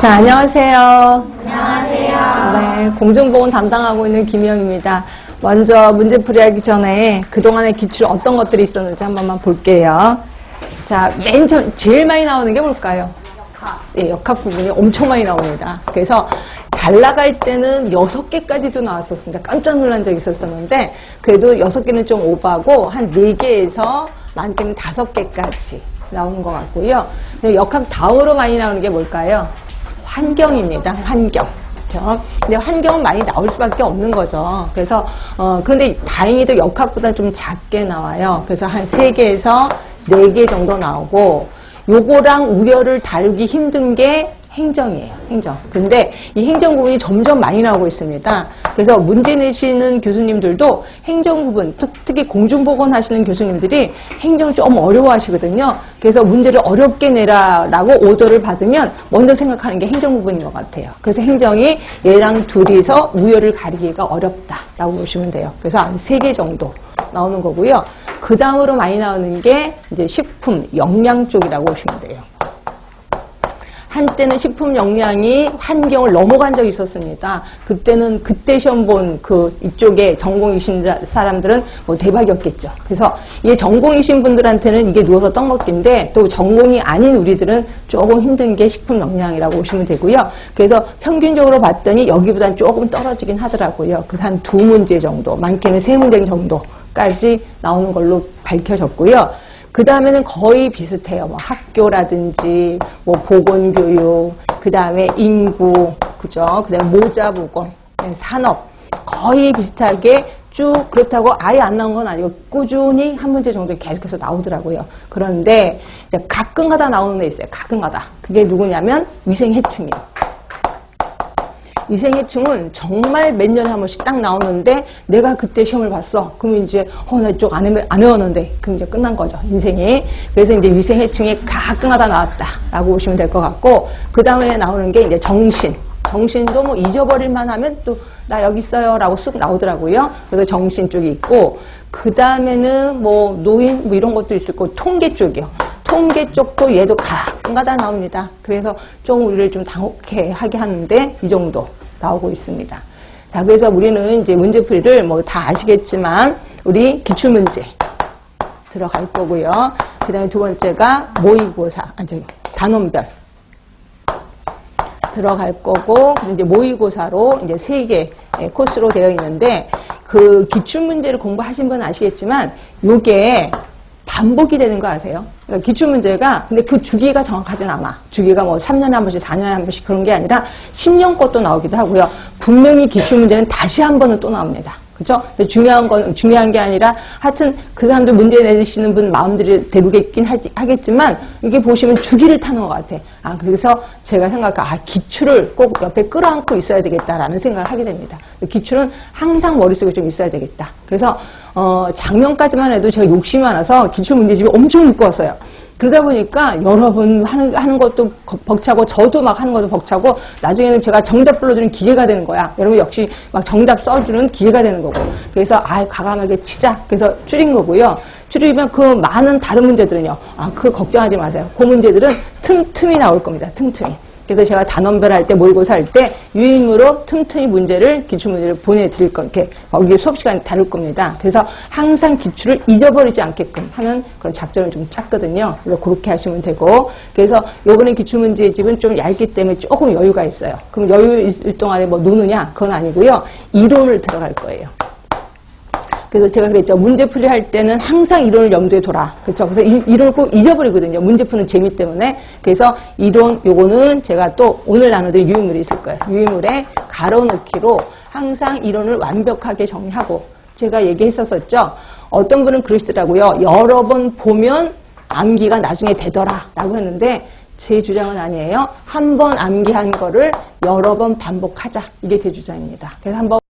자, 안녕하세요. 안녕하세요. 네, 공중보건 담당하고 있는 김희영입니다. 먼저 문제 풀이 하기 전에 그동안의 기출 어떤 것들이 있었는지 한 번만 볼게요. 자, 맨 처음, 제일 많이 나오는 게 뭘까요? 예, 역학 부분이 엄청 많이 나옵니다. 그래서 잘 나갈 때는 여섯 개까지도 나왔었습니다. 깜짝 놀란 적이 있었었는데, 그래도 여섯 개는 좀 오버하고, 한 네 개에서 많게는 다섯 개까지 나오는 것 같고요. 역학 다음으로 많이 나오는 게 뭘까요? 환경입니다. 환경. 그렇죠? 근데 환경은 많이 나올 수밖에 없는 거죠. 그래서 어 그런데 다행히도 역학보다 좀 작게 나와요. 그래서 한 세개에서 네 개 정도 나오고 요거랑 우려를 다루기 힘든 게 행정이에요. 행정. 근데 이 행정 부분이 점점 많이 나오고 있습니다. 그래서 문제 내시는 교수님들도 행정 부분, 특- 특히 공중보건 하시는 교수님들이 행정을 좀 어려워하시거든요. 그래서 문제를 어렵게 내라라고 오더를 받으면 먼저 생각하는 게 행정 부분인 것 같아요. 그래서 행정이 얘랑 둘이서 우열을 가리기가 어렵다라고 보시면 돼요. 그래서 한 세 개 정도 나오는 거고요. 그 다음으로 많이 나오는 게 이제 식품, 영양 쪽이라고 보시면 돼요. 한때는 식품 영양이 환경을 넘어간 적이 있었습니다. 그때는 그때 시험 본 그 이쪽에 전공이신 자- 사람들은 뭐 대박이었겠죠. 그래서 이게 전공이신 분들한테는 이게 누워서 떡 먹기인데 또 전공이 아닌 우리들은 조금 힘든 게 식품 영양이라고 보시면 되고요. 그래서 평균적으로 봤더니 여기보다는 조금 떨어지긴 하더라고요. 그래서 한 두 문제 정도, 많게는 세 문제 정도까지 나오는 걸로 밝혀졌고요. 그 다음에는 거의 비슷해요. 뭐 학교라든지, 뭐 보건교육, 그 다음에 인구, 그죠? 그 다음에 모자보건, 네, 산업. 거의 비슷하게 쭉 그렇다고 아예 안 나온 건 아니고 꾸준히 한 문제 정도 계속해서 나오더라고요. 그런데 가끔가다 나오는 애 있어요. 가끔가다. 그게 누구냐면 위생해충이에요. 위생해충은 정말 몇 년에 한 번씩 딱 나오는데 내가 그때 시험을 봤어. 그러면 이제 어나 이쪽 안, 해, 안 외웠는데 그럼 이제 끝난 거죠 인생이. 그래서 이제 위생해충이 가끔하다 나왔다라고 보시면 될 것 같고 그 다음에 나오는 게 이제 정신. 정신도 뭐 잊어버릴만 하면 또 나 여기 있어요 라고 쓱 나오더라고요. 그래서 정신 쪽이 있고 그 다음에는 뭐 노인 뭐 이런 것도 있을 거고 통계 쪽이요. 통계 쪽도 얘도 가끔가다 나옵니다. 그래서 좀 우리를 좀 당혹해 하게 하는데 이 정도 나오고 있습니다. 자, 그래서 우리는 이제 문제풀이를 뭐 다 아시겠지만 우리 기출문제 들어갈 거고요. 그 다음에 두 번째가 모의고사, 아, 저기, 단원별 들어갈 거고, 이제 모의고사로 이제 세 개 코스로 되어 있는데, 그 기출문제를 공부하신 분은 아시겠지만, 요게 반복이 되는 거 아세요? 그러니까 기출문제가, 근데 그 주기가 정확하진 않아. 주기가 뭐 3년에 한 번씩, 4년에 한 번씩 그런 게 아니라 10년 것도 나오기도 하고요. 분명히 기출문제는 다시 한 번은 또 나옵니다. 그죠? 근데 중요한 건, 중요한 게 아니라, 하여튼 그 사람들 문제 내시는 분 마음들이 대루겠긴 하지- 하겠지만, 이게 보시면 주기를 타는 것 같아. 아, 그래서 제가 생각해, 아, 기출을 꼭 옆에 끌어안고 있어야 되겠다라는 생각을 하게 됩니다. 기출은 항상 머릿속에 좀 있어야 되겠다. 그래서, 어, 작년까지만 해도 제가 욕심이 많아서 기출 문제집이 엄청 묶었어요. 그러다 보니까 여러 번 하는, 하는 것도 거- 벅차고 저도 막 하는 것도 벅차고 나중에는 제가 정답 불러주는 기계가 되는 거야. 여러분 역시 막 정답 써주는 기계가 되는 거고. 그래서 아 과감하게 치자. 그래서 줄인 거고요. 줄이면 그 많은 다른 문제들은요. 아, 그 걱정하지 마세요. 그 문제들은 틈틈이 나올 겁니다. 틈틈이. 그래서 제가 단원별 할 때 모의고사 할 때 유임으로 틈틈이 문제를 기출문제를 보내드릴 거 이렇게 거기 수업 시간 다룰 겁니다. 그래서 항상 기출을 잊어버리지 않게끔 하는 그런 작전을 좀 짰거든요. 그래서 그렇게 하시면 되고 그래서 요번에 기출문제 집은 좀 얇기 때문에 조금 여유가 있어요. 그럼 여유 있을 동안에 뭐 노느냐 그건 아니고요. 이론을 들어갈 거예요. 그래서 제가 그랬죠. 문제 풀이 할 때는 항상 이론을 염두에 둬라. 그렇죠. 그래서 이, 이론을 꼭 잊어버리거든요. 문제 푸는 재미 때문에. 그래서 이론, 요거는 제가 또 오늘 나눠드릴 유인물이 있을 거예요. 유인물에 가로놓기로 항상 이론을 완벽하게 정리하고 제가 얘기했었었죠. 어떤 분은 그러시더라고요. 여러 번 보면 암기가 나중에 되더라. 라고 했는데 제 주장은 아니에요. 한 번 암기한 거를 여러 번 반복하자. 이게 제 주장입니다. 그래서 한번